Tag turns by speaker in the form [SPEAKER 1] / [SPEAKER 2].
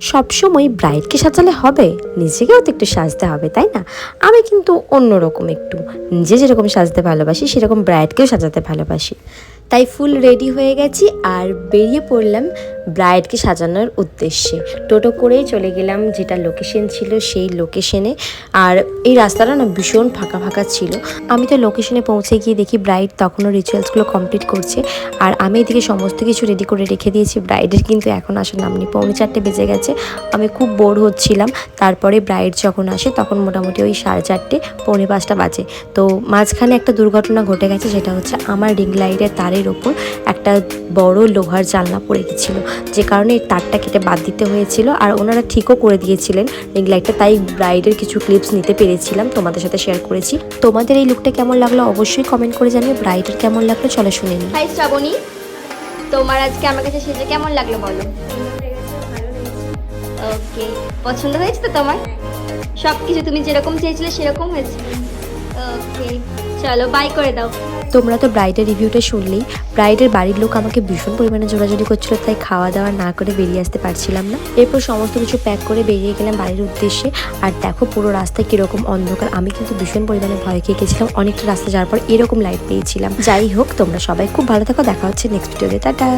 [SPEAKER 1] সবসময় ব্রাইডকে সাজালে হবে নিজেকেও তো একটু সাজতে হবে, তাই না? আমি কিন্তু অন্যরকম একটু। নিজে যেরকম সাজতে ভালোবাসি, সেরকম ব্রাইডকেও সাজাতে ভালোবাসি। তাই ফুল রেডি হয়ে গেছি আর বেরিয়ে পড়লাম ব্রাইডকে সাজানোর উদ্দেশ্যে। টোটো করেই চলে গেলাম, যেটা লোকেশন ছিল সেই লোকেশনে আর এই রাস্তাটা না ভীষণ ফাঁকা ফাঁকা ছিল। আমি তো লোকেশনে পৌঁছে গিয়ে দেখি ব্রাইড তখনও রিচুয়ালসগুলো কমপ্লিট করছে। আর আমি এদিকে সমস্ত কিছু রেডি করে রেখে দিয়েছি। ব্রাইডের কিন্তু এখন আসার নাম নেই পৌনে চারটে বেজে গেছে। আমি খুব বোর হচ্ছিলাম। তারপরে ব্রাইড যখন আসে, তখন মোটামুটি ওই সাড়ে চারটে, পৌনে পাঁচটা বাজে। তো মাঝখানে একটা দুর্ঘটনা ঘটে গেছে, সেটা হচ্ছে আমার রিং লাইটের তারের ওপর একটা বড় লোহার জানলা পড়ে গেছিল। যে কারণে এই তারটা কেটে বাদ দিতে হয়েছিল আর ওনারা ঠিকও করে দিয়েছিলেন রিং লাইটটা তাই ব্রাইডের কিছু ক্লিপস নিতে পেরেছিলাম, তোমাদের সাথে শেয়ার করেছি। তোমাদের এই লুকটা কেমন লাগল অবশ্যই কমেন্ট করে জানিয়ে ব্রাইডের কেমন লাগল চলো শুনে নিই।
[SPEAKER 2] হাই শ্রাবণী। তোমার আজকে আমার কাছে সেজে কেমন লাগল বলো? ওকে পছন্দ হয়েছে তো তোমার? সব কিছু তুমি যেরকম চেয়েছিলে সেরকম হয়েছে। ওকে চলো বাই করে দাও।
[SPEAKER 1] তোমরা তো ব্রাইডের রিভিউটা শুনলেই, ব্রাইডের বাড়ির লোক আমাকে ভীষণ পরিমাণে জোরাজোরি করছিল, তাই খাওয়া দাওয়া না করে বেরিয়ে আসতে পারছিলাম না। এরপর সমস্ত কিছু প্যাক করে বেরিয়ে গেলাম বাড়ির উদ্দেশ্যে। আর দেখো পুরো রাস্তায় কীরকম অন্ধকার। আমি কিন্তু ভীষণ পরিমাণে ভয় খেয়ে গেছিলাম। অনেকটা রাস্তা যাওয়ার পর এরকম লাইট পেয়েছিলাম। যাই হোক, তোমরা সবাই খুব ভালো থাকো। দেখা হচ্ছে নেক্সট ভিডিওতে টাটা!